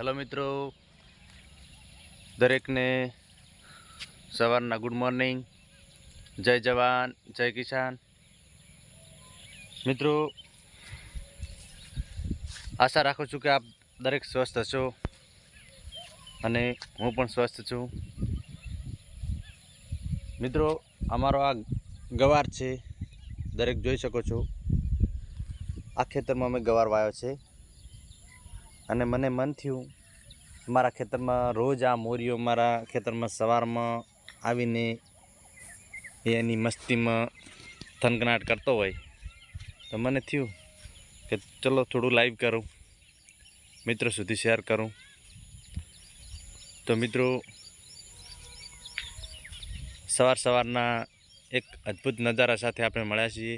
Hello મિત્રો. દરેકને સવારના ગુડ મોર્નિંગ. જય જવાન, જય કિસાન. મિત્રો, આશા રાખું છું કે આપ દરેક સ્વસ્થ છો અને હું પણ સ્વસ્થ છું. મિત્રો, અમારો આ ગવાર છે. દરેક જોઈ શકો છો. આ ખેતરમાં અમે ગવાર વાયો છે. અને મને મન થયું મારા ખેતરમાં રોજ આ મોરીઓ મારા ખેતરમાં સવારમાં આવીને એની મસ્તીમાં થનગનાટ કરતો હોય. તો મને થયું કે ચલો થોડું લાઈવ કરું, મિત્રો સુધી શેર કરું. તો મિત્રો, સવાર સવારના એક અદ્ભુત નજારા સાથે આપણે મળ્યા છીએ.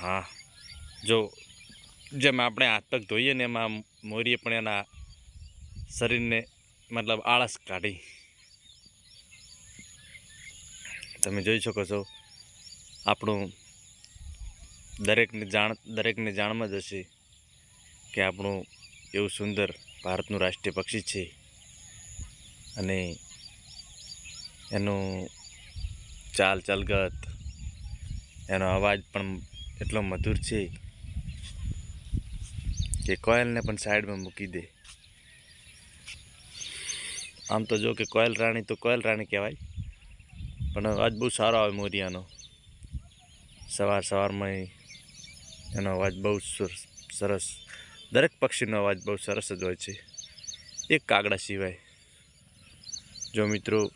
હા જો જેમ આપણે હાથ પગ ધોઈએ ને એમાં મોરીએ પણ એના શરીરને મતલબ આળસ કાઢી. તમે જોઈ શકો છો, આપણું દરેકને જાણ, દરેકને જાણમાં જ હશે કે આપણું એવું સુંદર ભારતનું રાષ્ટ્રીય પક્ષી છે. અને એનું ચાલ ચાલગત એનો અવાજ પણ એટલો મધુર છે કે કોયલને પણ સાઈડમાં મૂકી દે. આમ તો જો કે કોયલ રાણી તો કોયલ રાણી કહેવાય. પણ અવાજ બહુ સારો આવે મોરિયાનો. સવાર સવારમાં એનો અવાજ બહુ સુર- સરસ. દરેક પક્ષીનો અવાજ બહુ સરસ જ હોય છે. એક કાગડા સિવાય. જો મિત્રો,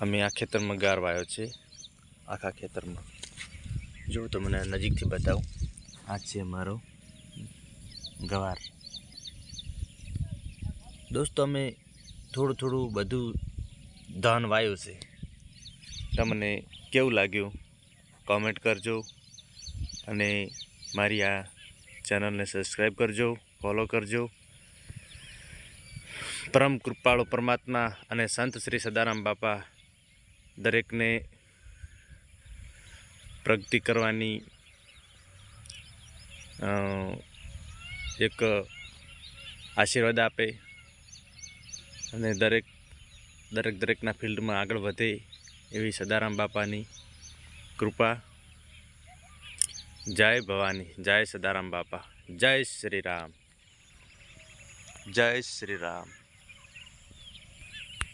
અમે આ ખેતરમાં ગાર વાયો છે. આખા ખેતરમાં. જો તમને નજીકથી બતાવું. આ છે મારો ગવાર. દોસ્તો, અમે થોડું થોડું બધું ધાન વાયું છે. તમને કેવું લાગ્યું? કોમેન્ટ કરજો. અને મારી આ ચેનલને સબસ્ક્રાઈબ કરજો ફોલો કરજો. પરમ કૃપાળુ પરમાત્મા અને સંત શ્રી સદારામ બાપા દરેકને પ્રગતિ કરવાની એક આશીર્વાદ આપે અને દરેક દરેક દરેકના ફિલ્ડમાં આગળ વધે એવી સદારામ બાપાની કૃપા. જય ભવાની, જય સદારામ બાપા, જય શ્રી રામ. જય શ્રી રામ.